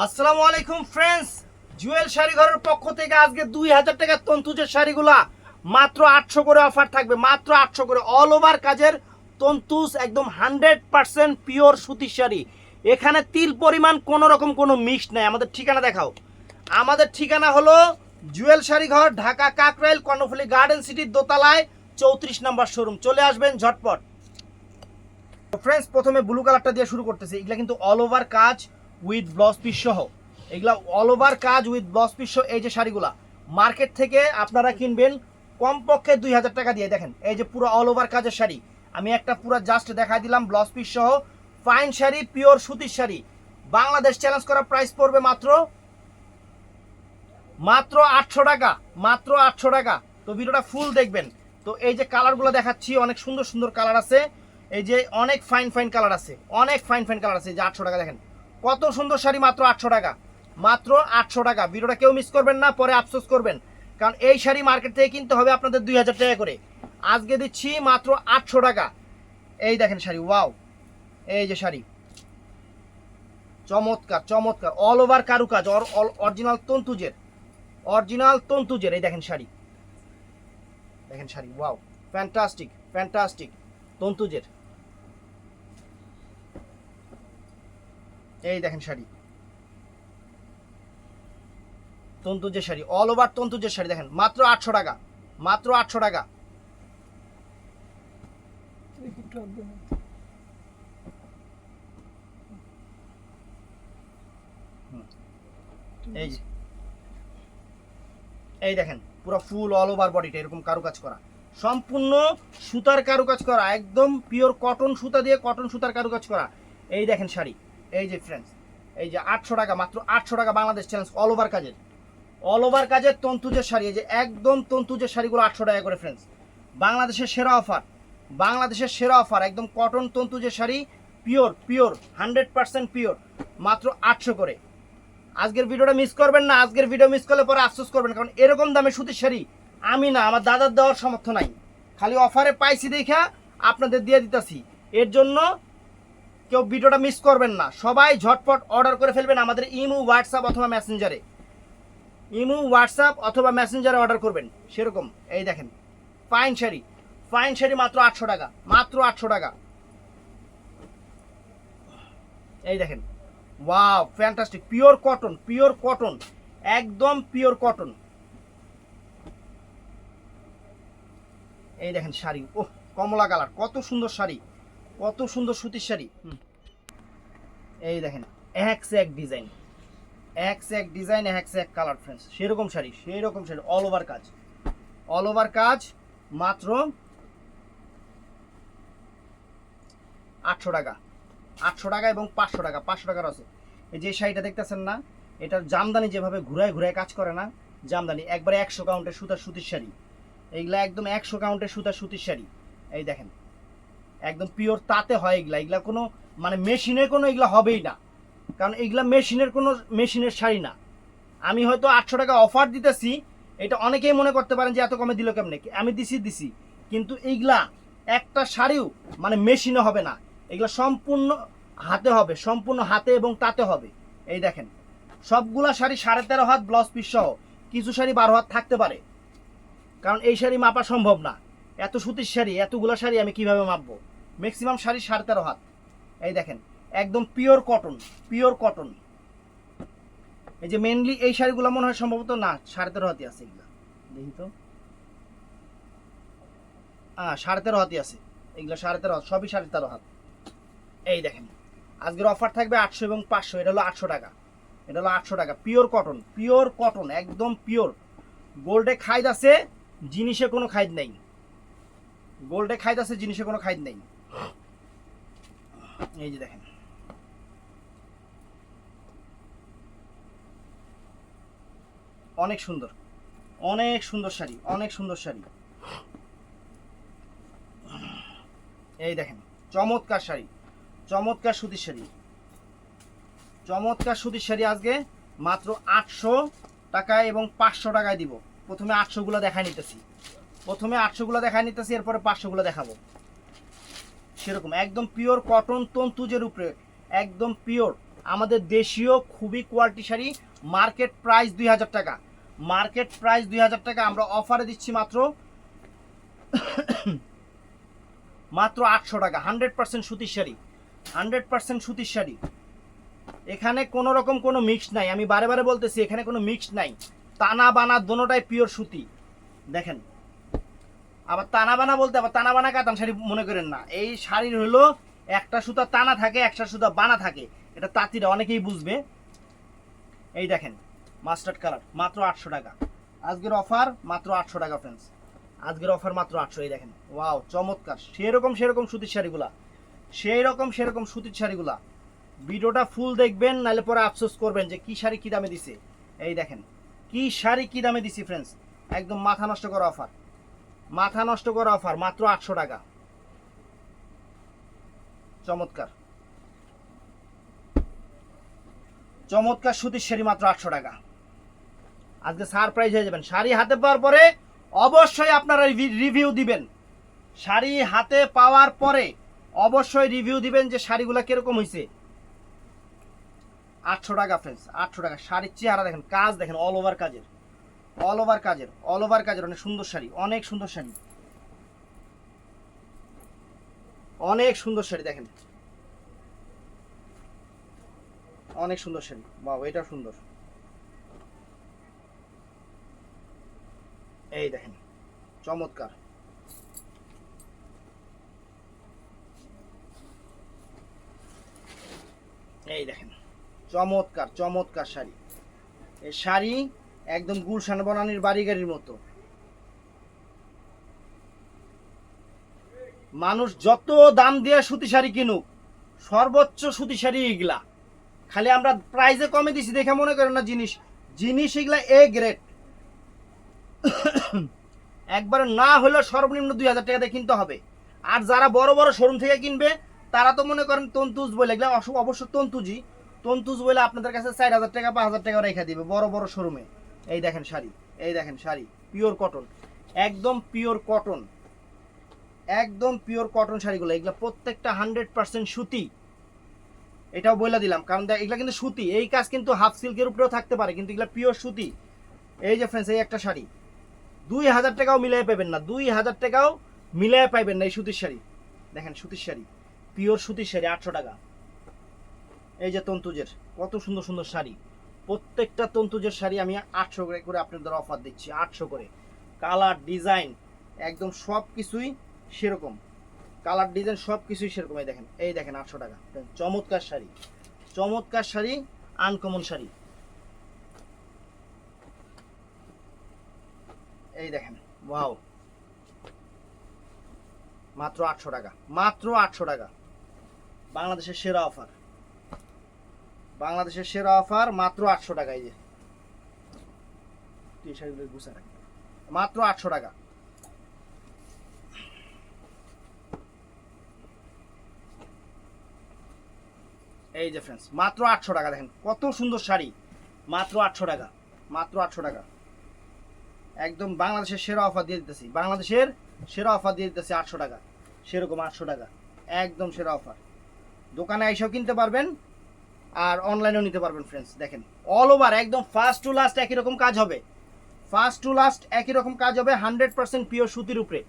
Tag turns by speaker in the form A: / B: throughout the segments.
A: আসসালামু আলাইকুম ফ্রেন্ডস জুয়েল শাড়ি ঘরের পক্ষ থেকে আজকে দুই হাজার টাকার তন্তুজের শাড়িগুলা মাত্র আটশো করে অফার থাকবে। মাত্র আটশো করে। অল ওভার কাজের তন্তুজ, একদম হান্ড্রেড পার্সেন্ট পিওর সুতির শাড়ি। এখানে তিল পরিমাণ কোনো রকম কোনো মিক্স নাই। আমাদের ঠিকানা দেখাও। আমাদের ঠিকানা হলো জুয়েল শাড়ি ঘর ঢাকা কাকরাইল, কর্ণফুলি গার্ডেন সিটির দোতলায়, চৌত্রিশ নম্বর শোরুম চলে আসবেন ঝটপট। ফ্রেন্ডস প্রথমে ব্লু কালারটা দিয়ে শুরু করতেছি। এগুলা কিন্তু অল ওভার কাজ। উইথ ব্লাউজ পিস সহ। এগুলা অল ওভার কাজ উইথ ব্লাউজ পিস সহ, এই যে শাড়িগুলা। মার্কেট থেকে আপনারা কিনবেন কমপক্ষে দুই হাজার টাকা দিয়ে। দেখেন, এই যে পুরো অল ওভার কাজের শাড়ি। আমি একটা পুরো জাস্ট দেখাই দিলাম ব্লাউজ পিস সহ। ফাইন শাড়ি পিওর সুতির শাড়ি। বাংলাদেশ চ্যালেঞ্জ করা প্রাইস পড়বে মাত্র মাত্র আটশো টাকা, মাত্র আটশো টাকা। তো ভিডিওটা ফুল দেখবেন। তো এই যে কালারগুলো দেখাচ্ছি, অনেক সুন্দর সুন্দর কালার আছে। এই যে অনেক ফাইন ফাইন কালার আছে, অনেক ফাইন ফাইন কালার আছে। যে আটশো টাকা দেখেন। কত সুন্দর শাড়ি মাত্র আটশো টাকা? মাত্র আটশো টাকা। ভিডিওটা কেউ মিস করবেন না, পরে আফসোস করবেন। কারণ এই শাড়ি মার্কেট থেকে কিনতে হবে আপনাদের দুই হাজার টাকা করে। আজকে দিচ্ছি মাত্র আটশো টাকা। এই দেখেন শাড়ি ওয়াও এই যে শাড়ি। চমৎকার চমৎকার। অল ওভার কারুকাজ অরিজিনাল তন্তুজের। অরিজিনাল তন্তুজের, এই দেখেন শাড়ি। দেখেন শাড়ি ওয়াও ফ্যান্টাস্টিক ফ্যান্টাস্টিক তন্তুজের। এই দেখেন শাড়ি। তন্তুজের শাড়ি অল ওভার তন্তুজের শাড়ি দেখেন, মাত্র আটশো টাকা, মাত্র আটশো টাকা। এই এই দেখেন, পুরো ফুল অল ওভার বডিটা এরকম কারুকাজ করা। সম্পূর্ণ সুতার কারুকাজ করা, একদম পিওর কটন সুতা দিয়ে কটন সুতার কারুকাজ করা। এই দেখেন শাড়ি। এই যে ফ্রেন্ডস এই যে আটশো টাকা, মাত্র আটশো টাকা বাংলাদেশ চ্যালেঞ্জ অল ওভার কাজের। অল ওভার কাজের তন্তুজের শাড়ি, এই যে একদম তন্তুজের শাড়িগুলো আটশো টাকা করে ফ্রেন্ডস বাংলাদেশের সেরা অফার বাংলাদেশের সেরা অফার একদম cotton তন্তুজের sari pure pure hundred percent pure মাত্র আটশো করে। আজকের ভিডিওটা মিস করবেন না, আজকের ভিডিও মিস করলে পরে আফসোস করবেন, কারণ এরকম দামে সুতির শাড়ি আমি না, আমার দাদার দেওয়ার সামর্থ্য নাই। খালি অফারে পাইছি দেখা আপনাদের দিয়ে দিতেছি। এর জন্য কেউ ভিডিওটা মিস করবেন না। সবাই ঝটপট অর্ডার করে ফেলবেন আমাদের ইমু হোয়াটসঅ্যাপ অথবা মেসেঞ্জারে ইমু হোয়াটসঅ্যাপ অথবা মেসেঞ্জারে অর্ডার করবেন। সেরকম। এই দেখেন। ফাইন শাড়ি ফাইন শাড়ি মাত্র আটশো টাকা। মাত্র আটশো টাকা। এই দেখেন। Wow fantastic pure cotton pure cotton একদম পিওর কটন এই দেখেন শাড়ি। ওহ, কমলা কালার। কত সুন্দর শাড়ি। কত সুন্দর সুতির শাড়ি। এই দেখেন, এক এক ডিজাইন। এক এক ডিজাইন, এক এক কালার ফ্রেন্ডস। সেরকম শাড়ি সেই রকম শাড়ি অল ওভার কাজ। অল ওভার কাজ, মাত্র আটশো টাকা। আটশো টাকা এবং পাঁচশো টাকা, পাঁচশো টাকার আছে। যে শাড়িটা দেখতেছেন না, এটার জামদানি যেভাবে ঘুরায় ঘুরায় কাজ করে না, জামদানি, একবারে একশো কাউন্টের সুতার সুতির শাড়ি। এইগুলা একদম একশো কাউন্টের সুতার সুতির শাড়ি। এই দেখেন একদম পিওর তাতে হয় এগুলা। এগুলা কোনো মানে মেশিনে কোনো এগুলা হবেই না। কারণ এগুলা মেশিনের কোনো, মেশিনের শাড়ি না। আমি হয়তো আটশো টাকা অফার দিতেছি, এটা অনেকেই মনে করতে পারেন যে এত কমে দিল কেমনে? আমি দিছি দিছি। কিন্তু এইগুলা একটা শাড়িও মানে মেশিনে হবে না। এগুলো সম্পূর্ণ হাতে হবে, সম্পূর্ণ হাতে এবং তাতে হবে। এই দেখেন, সবগুলা শাড়ি সাড়ে তেরো হাত ব্লাউজ পিস সহ, কিছু শাড়ি বারো হাত থাকতে পারে। কারণ এই শাড়ি মাপা সম্ভব না। এত সুতির শাড়ি, এতগুলো শাড়ি আমি কীভাবে মাপবো? ম্যাক্সিমাম শাড়ি সাড়ে তেরো হাত। এই দেখেন, একদম পিওর কটন পিওর কটন এই যে মেনলি এই শাড়িগুলো মনে হয় সম্ভবত না, সাড়ে তেরো হাতি আছে এগুলা। দেখি তো। হ্যাঁ সাড়ে তেরো হাতি আছে। এগুলো সাড়ে তেরো হাত, সবই সাড়ে তেরো হাত। এই দেখেন, আজকের অফার থাকবে আটশো এবং পাঁচশো, এটা হলো আটশো টাকা। এটা হলো আটশো টাকা পিওর কটন পিওর কটন একদম পিওর গোল্ডে খাইদ আছে, জিনিসে কোনো খাইদ নেই। গোল্ডে খাইদ আছে, জিনিসে কোনো খাইদ নেই। এই যে দেখেন। অনেক সুন্দর। অনেক সুন্দর শাড়ি, অনেক সুন্দর শাড়ি। এই দেখেন, চমৎকার শাড়ি, চমৎকার সুতির শাড়ি। চমৎকার সুতির শাড়ি আজকে মাত্র আটশো টাকায় এবং পাঁচশো টাকায় দিব। প্রথমে আটশোগুলো দেখায় নিতেছি। প্রথমে আটশোগুলো দেখায় নিতেছি, এরপরে পাঁচশোগুলো দেখাবো। সেরকম, একদম পিওর কটন তন্তুজের উপরে, একদম পিওর আমাদের দেশীয় খুবই কোয়ালিটি শাড়ি মার্কেট প্রাইস দুই হাজার টাকা। মার্কেট প্রাইস দুই হাজার টাকা, আমরা অফারে দিচ্ছি মাত্র মাত্র আটশো টাকা হান্ড্রেড পার্সেন্ট সুতির শাড়ি হান্ড্রেড পার্সেন্ট সুতির শাড়ি। এখানে কোনো রকম কোনো মিক্স নাই, আমি বারে বারে বলতেছি, এখানে কোনো মিক্স নাই। তানা বানা, দোনোটাই পিওর সুতি। দেখেন আবার তানা বানা বলতে, আবার তানা বানা কাতান শাড়ি মনে করেন না। এই শাড়ির হলো একটা সুতা টানা থাকে, একটা সুতা বানা থাকে। এটা তাঁতিরা অনেকেই বুঝবে। এই দেখেন মাস্টার্ড কালার মাত্র আটশো টাকা। আজকের অফার মাত্র আটশো টাকা ফ্রেন্ডস আজকের অফার মাত্র আটশো, এই দেখেন। ওয়াও চমৎকার। সেরকম সেরকম সুতির শাড়িগুলা। সেই রকম সেরকম সুতির শাড়িগুলা। ভিডিওটা ফুল দেখবেন, নাহলে পরে আফসোস করবেন যে কি শাড়ি কি দামে দিছে। এই দেখেন, কি শাড়ি কি দামে দিছি ফ্রেন্ডস একদম মাথা নষ্ট করা অফার মাথা নষ্ট করা অফার, মাত্র আটশো টাকা। চমৎকার। চমৎকার সুতির শাড়ি মাত্র আটশো টাকা। আজকে সারপ্রাইজ হয়ে যাবেন। শাড়ি হাতে পাওয়ার পরে অবশ্যই আপনারা রিভিউ দিবেন। শাড়ি হাতে পাওয়ার পরে অবশ্যই রিভিউ দিবেন যে শাড়িগুলো কীরকম হয়েছে আটশো টাকা ফ্রেন্ডস আটশো টাকা। শাড়ির চেহারা দেখেন, কাজ দেখেন অল ওভার কাজের। অল ওভার কাজের অল ওভার কাজের, অনেক সুন্দর শাড়ি, অনেক সুন্দর শাড়ি। অনেক সুন্দর শাড়ি, দেখেন। অনেক সুন্দর শাড়ি, বাহ এটা সুন্দর। এই দেখেন, চমৎকার। এই দেখেন, চমৎকার চমৎকার শাড়ি। এই শাড়ি একদম গুলশান বনানির বাড়ি গাড়ির মতো। মানুষ যত দাম দিয়ে সুতি শাড়ি কিনুক, সর্বোচ্চ সুতি শাড়ি এগুলা। খালি আমরা প্রাইসে কমে দিছি দেখে মনে করেন না জিনিস। জিনিস এগুলা এ গ্রেড একবারে না হলেও সর্বনিম্ন দুই হাজার টাকা দিয়ে কিনতে হবে। আর যারা বড় বড় শোরুম থেকে কিনবে, তারা তো মনে করেন তন্তুজ বলে এগুলো অবশ্য তন্তুজি তন্তুজ বলে আপনাদের কাছে চার হাজার টাকা, পাঁচ হাজার টাকা রেখে দিবে বড় বড় শোরুমে এই দেখেন শাড়ি, এই দেখেন শাড়ি পিওর কটন একদম পিওর কটন একদম পিওর কটন শাড়িগুলো, এগুলো প্রত্যেকটা হান্ড্রেড পার্সেন্ট সুতি। এটাও বলে দিলাম, কারণ এগুলো কিন্তু সুতি, এই কাজ কিন্তু হাফ সিল্কের উপরেও থাকতে পারে, কিন্তু এগুলো পিওর সুতি। এই যে ফ্রেন্ডস এই একটা শাড়ি, দুই হাজার টাকাও মিলাই পাবেন না, দুই হাজার টাকাও মিলাই পাইবেন না এই সুতির শাড়ি। দেখেন সুতির শাড়ি পিওর সুতির শাড়ি আটশো টাকা। এই যে তন্তুজের, কত সুন্দর সুন্দর শাড়ি। প্রত্যেকটা তন্তুজের শাড়ি আমি আটশো করে করে আপনাদের অফার দিচ্ছি, আটশো করে। কালার ডিজাইন একদম সব কিছুই সেরকম। কালার ডিজাইন সব কিছুই সেরকম। এই দেখেন এই দেখেন আটশো টাকা। চমৎকার শাড়ি। চমৎকার শাড়ি আনকমন শাড়ি। এই দেখেন ওয়াও মাত্র আটশো টাকা, মাত্র আটশো টাকা। বাংলাদেশের সেরা অফার বাংলাদেশের সেরা অফার মাত্র আটশো টাকা এই যে। মাত্র আটশো টাকা। এই যে ফ্রেন্ডস মাত্র আটশো টাকা দেখেন, কত সুন্দর শাড়ি। মাত্র আটশো টাকা, মাত্র আটশো টাকা। একদম বাংলাদেশের সেরা অফার দিয়ে দিতেছি। বাংলাদেশের সেরা অফার দিয়ে দিতেছি আটশো টাকা। সেরকম আটশো টাকা। একদম সেরা অফার দোকানে এসেও কিনতে পারবেন। আর অনলাইনেও নিতে পারবেন ফ্রেন্ডস দেখেন। অল ওভার একদম ফার্স্ট টু লাস্ট একই রকম কাজ হবে। ফার্স্ট টু লাস্ট একই রকম কাজ হবে হান্ড্রেড পার্সেন্ট পিওর সুতির উপরে।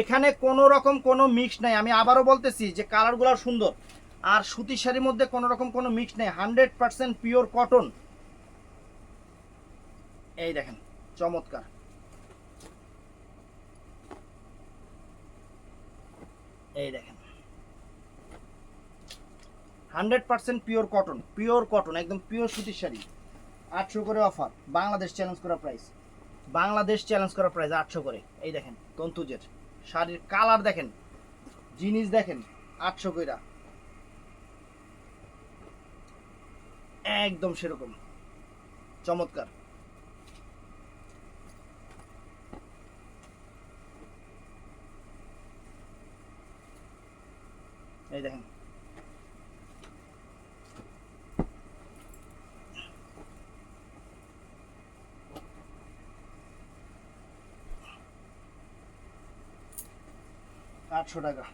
A: এখানে কোনো রকম কোনো মিক্স নাই। আমি আবারও বলতেছি যে কালারগুলো সুন্দর। আর সুতির শাড়ির মধ্যে কোনো রকম কোনো মিক্স নেই। হান্ড্রেড পার্সেন্ট পিওর কটন এই দেখেন, চমৎকার। এই দেখেন। Hundred percent pure cotton pure cotton, একদম পিওর সুতির শাড়ি, আটশো করে অফার। বাংলাদেশ চ্যালেঞ্জ করা প্রাইস বাংলাদেশ চ্যালেঞ্জ করা প্রাইস আটশো করে। এই দেখেন, তন্তুজের শাড়ির কালার দেখেন, জিনিস দেখেন, আটশো কইরা। একদম সেরকম। চমৎকার। এই দেখেন আটশো টাকা।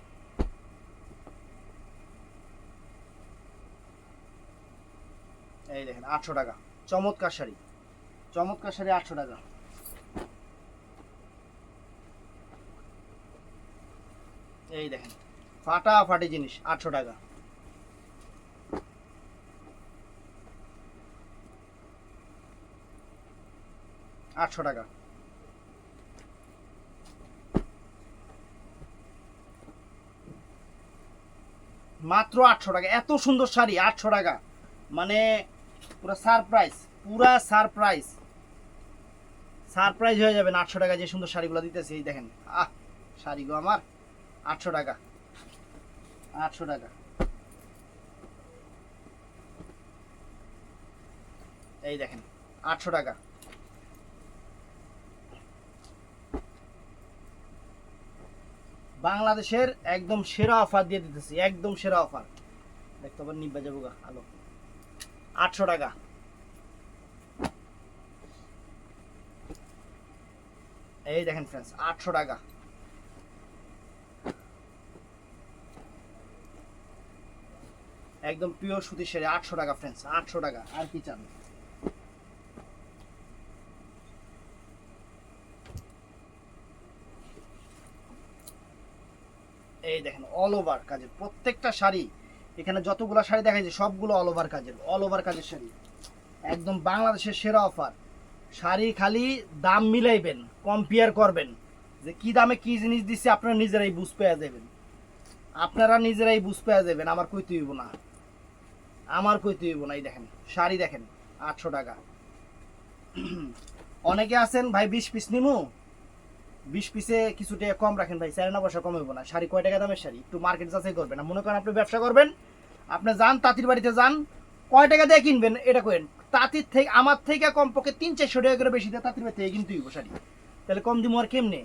A: এই দেখেন, আটশো টাকা। চমৎকার শাড়ি। চমৎকার শাড়ি, আটশো টাকা। এই দেখেন, ফাটাফাটি জিনিস, আটশো টাকা। আটশো টাকা। মাত্র আটশো টাকা। এত সুন্দর শাড়ি, আটশো টাকা। মানে পুরো সারপ্রাইজ পুরা সারপ্রাইজ সারপ্রাইজ হয়ে যাবেন আটশো টাকা যে সুন্দর শাড়িগুলো দিতেছে। এই দেখেন, আহ শাড়িগুলো আমার, আটশো টাকা আটশো টাকা। এই দেখেন, আটশো টাকা। বাংলাদেশের একদম সেরা অফার দিয়ে দিতেছি, একদম সেরা অফার দেখতে পাবেন নিব্বা যাব গা আলো। আটশো টাকা। এই দেখেন ফ্রেন্ডস আটশো টাকা। একদম পিওর সুতির সেরে আটশো টাকা ফ্রেন্ডস আটশো টাকা। আর কি চান? এই দেখেন অল ওভার কাজের, প্রত্যেকটা শাড়ি, এখানে যতগুলো শাড়ি দেখা যায় সবগুলো অল ওভার কাজের অল ওভার কাজের শাড়ি। একদম বাংলাদেশের সেরা অফার শাড়ি খালি দাম মিলাইবেন কম্পেয়ার করবেন, যে কি দামে কি জিনিস দিচ্ছে আপনারা নিজেরাই বুঝ পেয়ে যাবেন। আপনারা নিজেরাই বুঝ পেয়ে যাবেন, আমার কইতে হইব না। আমার কইতে হইব না, এই দেখেন, শাড়ি দেখেন, আটশো টাকা। অনেকে আছেন, ভাই, বিশ পিস নিমু? বিশ পিসে কিছু কম রাখেন ভাই, চার না পয়সা কম হইব না। শাড়ি কয় টাকা দামের শাড়ি? একটু মার্কেট যাচাই করবেন। মনে করেন আপনি ব্যবসা করবেন, আপনি যান, তাঁতির বাড়িতে যান, কয় টাকা দিয়ে কিনবেন এটা করেন। তাঁতির থেকে, আমার থেকে কমপক্ষে তিন, চারশো টাকা করে বেশি দিয়ে তাঁতির বাড়ি থেকে কিনতে হইব শাড়ি। তাহলে কম দিমু আর কেমনে?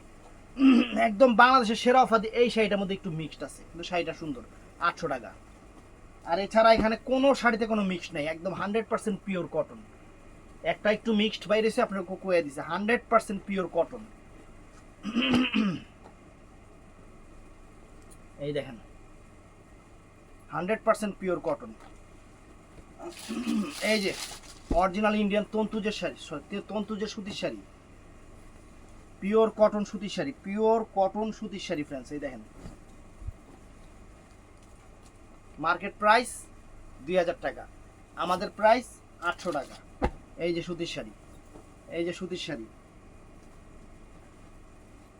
A: একদম বাংলাদেশের সেরা অফার এই শাড়িটার মধ্যে একটু মিক্সড আছে। কিন্তু শাড়িটা সুন্দর, আটশো টাকা। আর এছাড়া এখানে কোনো শাড়িতে কোনো মিক্সড নেই, একদম হান্ড্রেড পার্সেন্ট পিওর কটন একটা একটু মিক্সড বাইরেছে, আপনার কোকোয়া দিছে হান্ড্রেড পার্সেন্ট পিওর কটন এই দেখেন। হান্ড্রেড পার্সেন্ট পিওর কটন এই যে অরিজিনাল ইন্ডিয়ান তন্তুজের শাড়ি তন্তুজের সুতির শাড়ি। পিওর কটন সুতির শাড়ি পিওর কটন সুতির শাড়ি ফ্রেন্ডস এই দেখেন। মার্কেট প্রাইস দুই হাজার টাকা। আমাদের প্রাইস আটশো টাকা। এই যে সুতির শাড়ি, এই যে সুতির শাড়ি।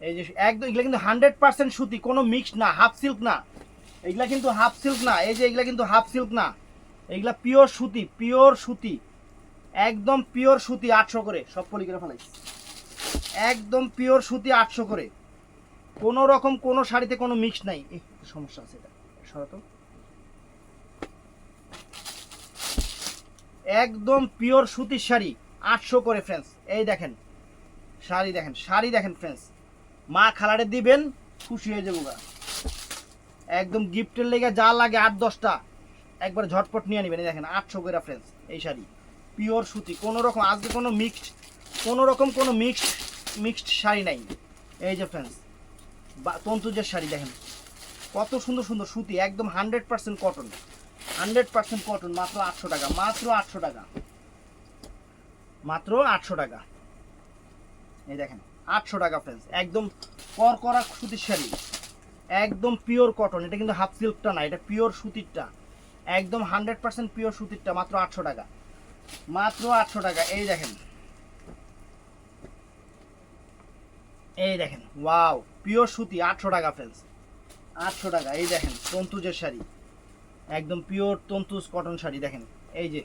A: এই যে একদম, এগুলা কিন্তু হান্ড্রেড পার্সেন্ট সুতি, কোনো মিক্স না হাফ সিল্ক না। এগুলা কিন্তু হাফ সিল্ক না, এই যে এগুলা কিন্তু হাফ সিল্ক না। এগুলা পিওর সুতি পিওর সুতি, একদম পিওর সুতি আটশো করে, সব পলি ফেলাই। একদম পিওর সুতি আটশো করে। কোনো রকম কোনো শাড়িতে কোনো মিক্স নাই। সমস্যা আছে এটা। সরাতো একদম পিওর সুতির শাড়ি, আটশো করে ফ্রেন্ডস এই দেখেন, শাড়ি দেখেন শাড়ি দেখেন ফ্রেন্ডস মা খালারে দিবেন, খুশি হয়ে যাব। একদম গিফটের লেগে যা লাগে আট, দশটা, একবার ঝটপট নিয়ে নেবেন দেখেন, আটশো করে ফ্রেন্ডস এই শাড়ি। পিওর সুতি, কোনো রকম, আজকে কোনো মিক্সড কোনো রকম কোনো মিক্সড মিক্সড শাড়ি নাই। এই যে ফ্রেন্ডস বা, তন্তুজের শাড়ি দেখেন, কত সুন্দর সুন্দর সুতি, একদম hundred percent cotton hundred percent cotton মাত্র আটশো টাকা, মাত্র আটশো টাকা। মাত্র আটশো টাকা। এই দেখেন আটশো টাকা ফ্রেন্ডস একদম করকরা সুতির শাড়ি, একদম পিওর কটন এটা কিন্তু হাফ সিল্কটা না, এটা পিওর সুতিরটা, একদম হান্ড্রেড পার্সেন্ট পিওর সুতিরটা, মাত্র আটশো টাকা, মাত্র আটশো টাকা, এই দেখেন এই দেখেন ওয়াও পিওর সুতি, আটশো টাকা ফ্রেন্ডস আটশো টাকা, এই দেখেন, তন্তুজের শাড়ি, একদম পিওর তন্তুজ কটন শাড়ি, দেখেন, এই যে,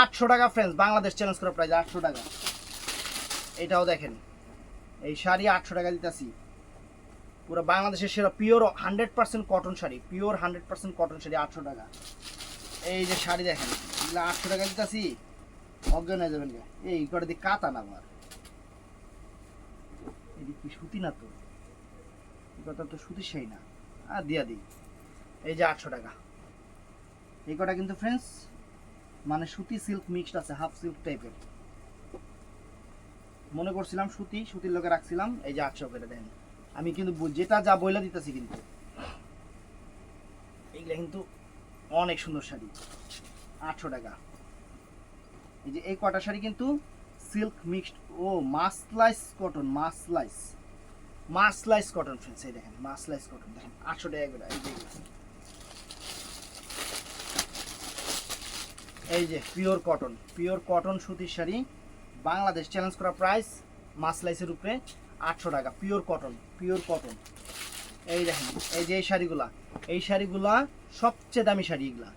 A: আটশো টাকা ফ্রেন্ডস বাংলাদেশ চ্যালেঞ্জ করা প্রাইস আটশো টাকা, এটাও দেখেন এই শাড়ি আটশো টাকা দিতেছি। পুরো বাংলাদেশের সেরা pure hundred percent cotton sari pure hundred percent cotton sari আটশো টাকা। এই যে শাড়ি দেখেন, এগুলো আটশো টাকা দিতেছি। অজ্ঞান হয়ে যাবেন এই কটা দিয়ে কাতা না এদিক কি সুতি না তো? কথা তো সুতি শাড়ি না। আর দিয়া দিই। এই যে আটশো টাকা। এই কটা কিন্তু ফ্রেন্ডস মানে সুতি সিল্ক মিক্সড আছে হাফ সিল্ক টাইপের মনে করছিলাম সুতি, সুতির লোকে রাখছিলাম, এই যে আটশো করে দেন আমি কিন্তু যেটা যা বইলা দিতেছি কিন্তু, এইগুলা কিন্তু অনেক সুন্দর শাড়ি, আটশো টাকা। এই যে এই কটা শাড়ি কিন্তু সিল্ক মিক্সড ও মাসলাইস কটন মাসলাইস মাসলাইস কটন ফ্রেন্ডস এই দেখেন মাসলাইস কটন দেখেন, আটশো টাকা করে, এই যে এই যে পিওর কটন পিওর কটন সুতির শাড়ি বাংলাদেশ চ্যালেঞ্জ করা প্রাইস মাসলাইসের উপরে আটশো টাকা পিওর কটন পিওর কটন এই দেখেন, এই যে এই শাড়িগুলা এই শাড়িগুলা সবচেয়ে দামি শাড়ি এগুলা।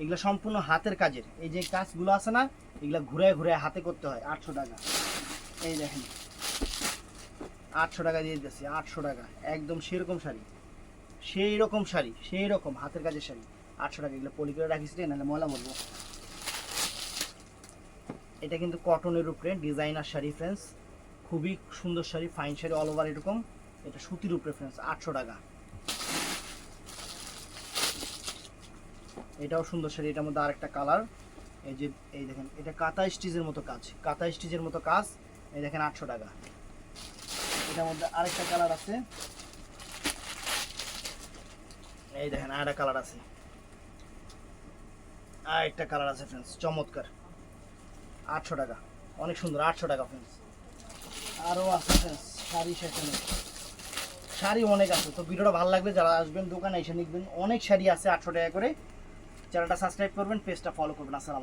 A: এগুলো সম্পূর্ণ হাতের কাজের। এই যে কাজগুলো আছে না, এগুলা ঘুরে ঘুরে হাতে করতে হয়, আটশো টাকা। এই দেখেন, আটশো টাকা দিয়ে দিতেছি, আটশো টাকা। একদম সেরকম শাড়ি। সেই রকম শাড়ি সেই রকম হাতের কাজের শাড়ি। আটশো টাকা এগুলো পলি করে রাখিস রে, নাহলে ময়লা বলব এটা কিন্তু কটনের উপরে ডিজাইনার শাড়ি ফ্রেন্ডস খুবই সুন্দর sari fine sari all over এরকম, এটা সুতির উপরে ফ্রেন্ডস আটশো টাকা। এটাও সুন্দর শাড়ি, এটার মধ্যে আরেকটা কালার এই যে, এই দেখেন, এটা কাতা স্টিচের মতো কাজ কাতা স্টিচের মতো কাজ, এই দেখেন আটশো টাকা। এটার মধ্যে আরেকটা কালার আছে, এই দেখেন আরেকটা কালার আছে। আরেকটা কালার আছে ফ্রেন্ডস চমৎকার। আটশো টাকা। অনেক সুন্দর, আটশো টাকা ফ্রেন্ডস আরও আছে ফ্রেন্ডস শাড়ি সেখানে শাড়ি অনেক আছে, তো ভিডিওটা ভালো লাগবে যারা আসবেন, দোকানে এসে নিখবেন অনেক শাড়ি আছে আটশো টাকা করে। চ্যানেলটা সাবস্ক্রাইব করবেন পেজটা ফলো করবেন। আসসালাম।